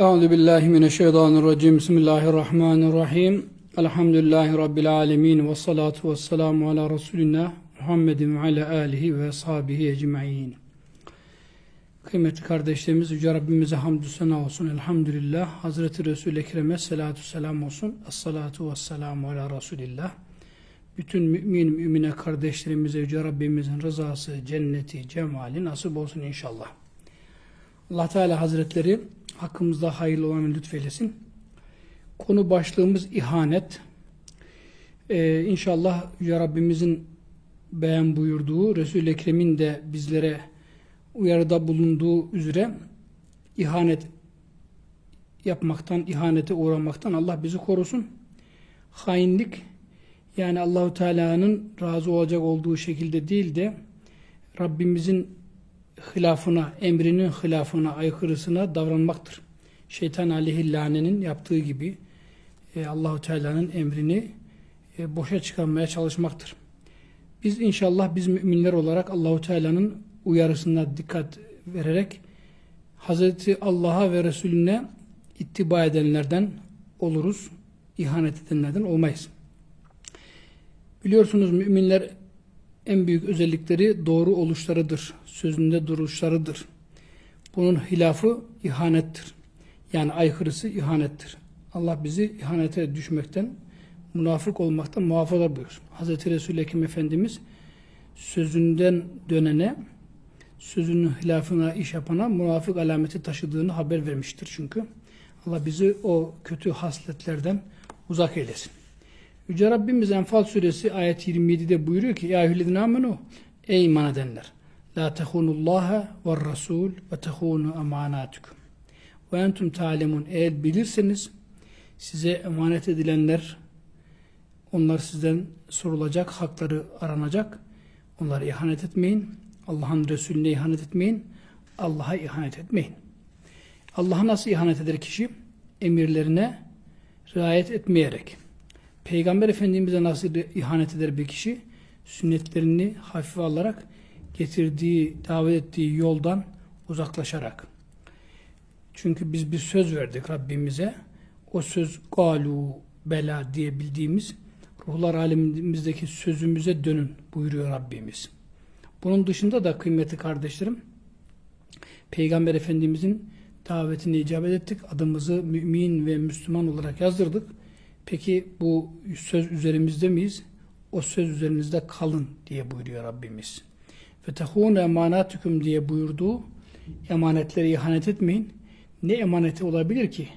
Euzu billahi mineşşeytanirracim. Bismillahirrahmanirrahim. Elhamdülillahi rabbil alamin ve salatu vesselamu ala Resulina Muhammedin ve ala alihi ve ashabihi ecmaîn. Kıymetli kardeşlerimiz Yüce Rabbimize hamdü sena olsun. Elhamdülillah. Hazreti Resul-i Ekrem'e salatu selam olsun. Esselatu vesselamu ala Resulillah. Bütün mümin mümine kardeşlerimize Yüce Rabbimizin rızası, cenneti, cemali nasip olsun inşallah. Allah Teala Hazretleri hakkımızda hayırlı olanı lütfeylesin. Konu başlığımız ihanet. Ee, inşallah Yüce Rabbimizin beyan buyurduğu, Resul-i Ekrem'in de bizlere uyarıda bulunduğu üzere ihanet yapmaktan, ihanete uğramaktan Allah bizi korusun. Hainlik yani Allahu Teala'nın razı olacak olduğu şekilde değil de Rabbimizin hilafına, emrinin hilafına, aykırısına davranmaktır. Şeytan aleyhillanenin yaptığı gibi e, Allahu Teala'nın emrini e, boşa çıkarmaya çalışmaktır. Biz inşallah biz müminler olarak Allahu Teala'nın uyarısına dikkat vererek Hazreti Allah'a ve Resulüne ittiba edenlerden oluruz. ihanet edenlerden olmayız. Biliyorsunuz müminler en büyük özellikleri doğru oluşlarıdır. Sözünde duruşlarıdır. Bunun hilafı ihanettir. Yani aykırısı ihanettir. Allah bizi ihanete düşmekten, münafık olmaktan muhafaza buyursun. Hz. Resul-i Ekrem Efendimiz sözünden dönene, sözünün hilafına iş yapana münafık alameti taşıdığını haber vermiştir çünkü. Allah bizi o kötü hasletlerden uzak eylesin. Yüce Rabbimiz Enfal suresi ayet 27'de buyuruyor ki Ya eyyühellezine Ey iman edenler La tehunullaha ve rasul ve tehunu emanatukum ve entum talemun eğer bilirseniz size emanet edilenler onlar sizden sorulacak, hakları aranacak. Onlara ihanet etmeyin. Allah'ın Resulüne ihanet etmeyin. Allah'a ihanet etmeyin. Allah'a nasıl ihanet eder kişi? Emirlerine riayet etmeyerek. Peygamber Efendimiz'e nasıl ihanet eder bir kişi? Sünnetlerini hafife alarak getirdiği, davet ettiği yoldan uzaklaşarak. Çünkü biz bir söz verdik Rabbimize. O söz galu bela diye bildiğimiz ruhlar alemimizdeki sözümüze dönün buyuruyor Rabbimiz. Bunun dışında da kıymetli kardeşlerim Peygamber Efendimizin davetine icabet ettik. Adımızı mümin ve Müslüman olarak yazdırdık. Peki bu söz üzerimizde miyiz? O söz üzerinizde kalın diye buyuruyor Rabbimiz. Ve tehûne emanatüküm diye buyurduğu emanetleri ihanet etmeyin. Ne emaneti olabilir ki?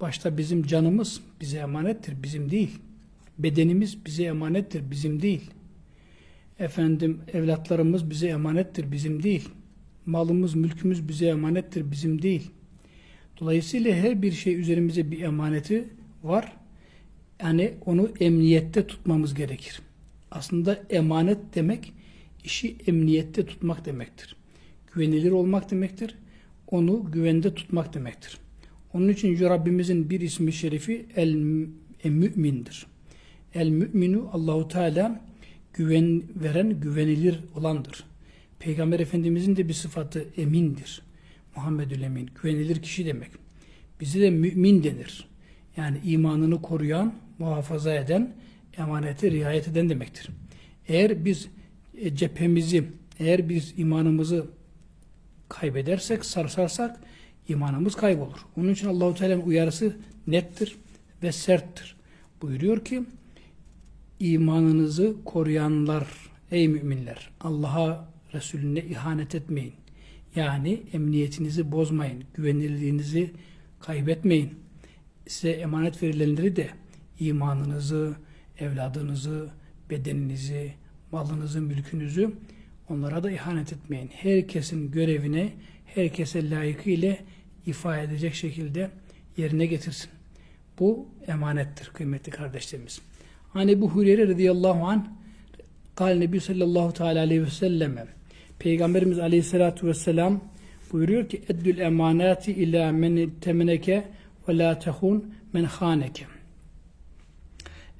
Başta bizim canımız bize emanettir, bizim değil. Bedenimiz bize emanettir, bizim değil. Efendim evlatlarımız bize emanettir, bizim değil. Malımız, mülkümüz bize emanettir, bizim değil. Dolayısıyla her bir şey üzerimize bir emaneti var. Yani onu emniyette tutmamız gerekir. Aslında emanet demek işi emniyette tutmak demektir. Güvenilir olmak demektir. Onu güvende tutmak demektir. Onun için Yüce Rabbimizin bir ismi şerifi el mümindir. El müminu Allahu Teala güven veren, güvenilir olandır. Peygamber Efendimizin de bir sıfatı emindir. Muhammedül Emin, güvenilir kişi demek. Bize de mümin denir. Yani imanını koruyan, muhafaza eden, emanete riayet eden demektir. Eğer biz e, cephemizi, eğer biz imanımızı kaybedersek, sarsarsak imanımız kaybolur. Onun için Allahu Teala'nın uyarısı nettir ve serttir. Buyuruyor ki imanınızı koruyanlar ey müminler Allah'a Resulüne ihanet etmeyin. Yani emniyetinizi bozmayın, güvenilirliğinizi kaybetmeyin. Size emanet verilenleri de imanınızı, evladınızı, bedeninizi, malınızı, mülkünüzü onlara da ihanet etmeyin. Herkesin görevine, herkese layıkıyla ifade edecek şekilde yerine getirsin. Bu emanettir kıymetli kardeşlerimiz. Hani bu Hureyre radıyallahu an kal Nebi sallallahu teala aleyhi ve selleme Peygamberimiz aleyhissalatu vesselam buyuruyor ki eddül emanati ila men temeneke ve la tehun men haneke.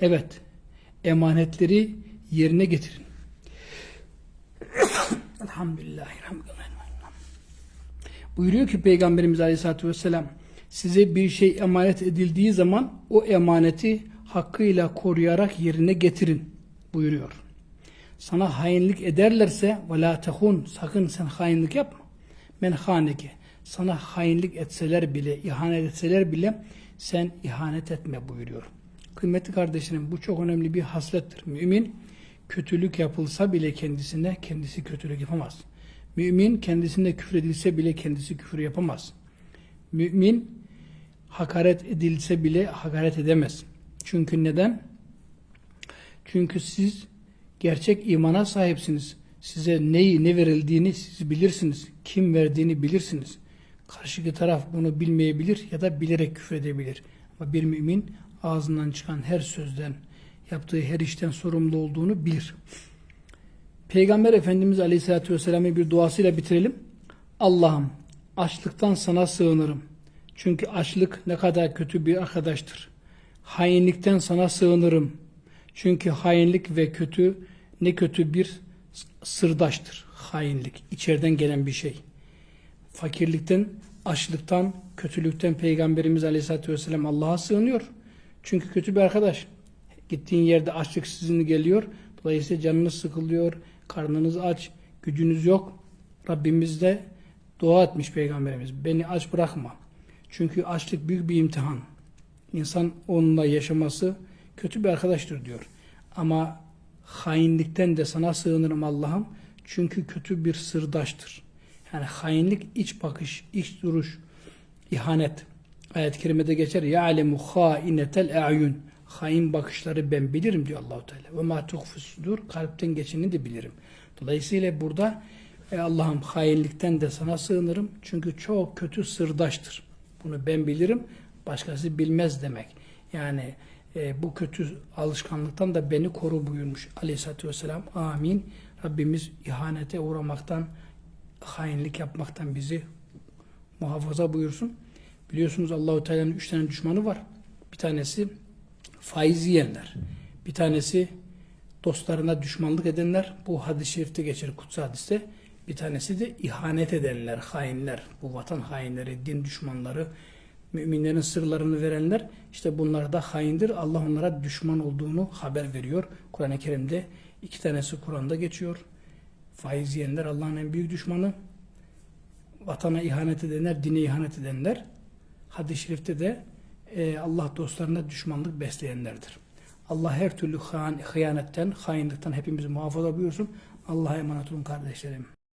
Evet, emanetleri yerine getirin. Elhamdülillah. Buyuruyor ki Peygamberimiz Aleyhisselatü Vesselam Size bir şey emanet edildiği zaman o emaneti hakkıyla koruyarak yerine getirin buyuruyor. Sana hainlik ederlerse ve la tehun sakın sen hainlik yapma. Men haneke sana hainlik etseler bile, ihanet etseler bile sen ihanet etme buyuruyor. Kıymetli kardeşlerim bu çok önemli bir haslettir. Mümin kötülük yapılsa bile kendisine kendisi kötülük yapamaz. Mümin kendisine küfür edilse bile kendisi küfür yapamaz. Mümin hakaret edilse bile hakaret edemez. Çünkü neden? Çünkü siz gerçek imana sahipsiniz. Size neyi ne verildiğini siz bilirsiniz. Kim verdiğini bilirsiniz. Karşıki taraf bunu bilmeyebilir ya da bilerek küfür edebilir. Ama bir mümin ağzından çıkan her sözden, yaptığı her işten sorumlu olduğunu bilir. Peygamber Efendimiz Aleyhisselatü Vesselam'ın bir duasıyla bitirelim. Allah'ım açlıktan sana sığınırım. Çünkü açlık ne kadar kötü bir arkadaştır. Hainlikten sana sığınırım. Çünkü hainlik ve kötü ne kötü bir sırdaştır. Hainlik içeriden gelen bir şey. Fakirlikten, açlıktan, kötülükten Peygamberimiz Aleyhisselatü Vesselam Allah'a sığınıyor. Çünkü kötü bir arkadaş. Gittiğin yerde açlık sizin geliyor. Dolayısıyla canınız sıkılıyor, karnınız aç, gücünüz yok. Rabbimiz de dua etmiş Peygamberimiz. Beni aç bırakma. Çünkü açlık büyük bir imtihan. İnsan onunla yaşaması kötü bir arkadaştır diyor. Ama hainlikten de sana sığınırım Allah'ım. Çünkü kötü bir sırdaştır. Yani hainlik iç bakış, iç duruş, ihanet. Ayet-i kerimede geçer. Ya'lemu hainetel a'yun. Hain bakışları ben bilirim diyor Allahu Teala. Ve ma tuhfus sudur. Kalpten geçeni de bilirim. Dolayısıyla burada e Allah'ım hainlikten de sana sığınırım. Çünkü çok kötü sırdaştır. Bunu ben bilirim. Başkası bilmez demek. Yani e, bu kötü alışkanlıktan da beni koru buyurmuş Aleyhisselatü Vesselam. Amin. Rabbimiz ihanete uğramaktan, hainlik yapmaktan bizi muhafaza buyursun. Biliyorsunuz Allahu Teala'nın üç tane düşmanı var. Bir tanesi faiz yiyenler. Bir tanesi dostlarına düşmanlık edenler. Bu hadis-i şerifte geçer kutsal hadiste. Bir tanesi de ihanet edenler, hainler. Bu vatan hainleri, din düşmanları, müminlerin sırlarını verenler. işte bunlar da haindir. Allah onlara düşman olduğunu haber veriyor. Kur'an-ı Kerim'de iki tanesi Kur'an'da geçiyor. Faiz yiyenler Allah'ın en büyük düşmanı. Vatana ihanet edenler, dine ihanet edenler. Hadis-i şerifte de e, Allah dostlarına düşmanlık besleyenlerdir. Allah her türlü hıyanetten, hainlikten hepimizi muhafaza buyursun. Allah'a emanet olun kardeşlerim.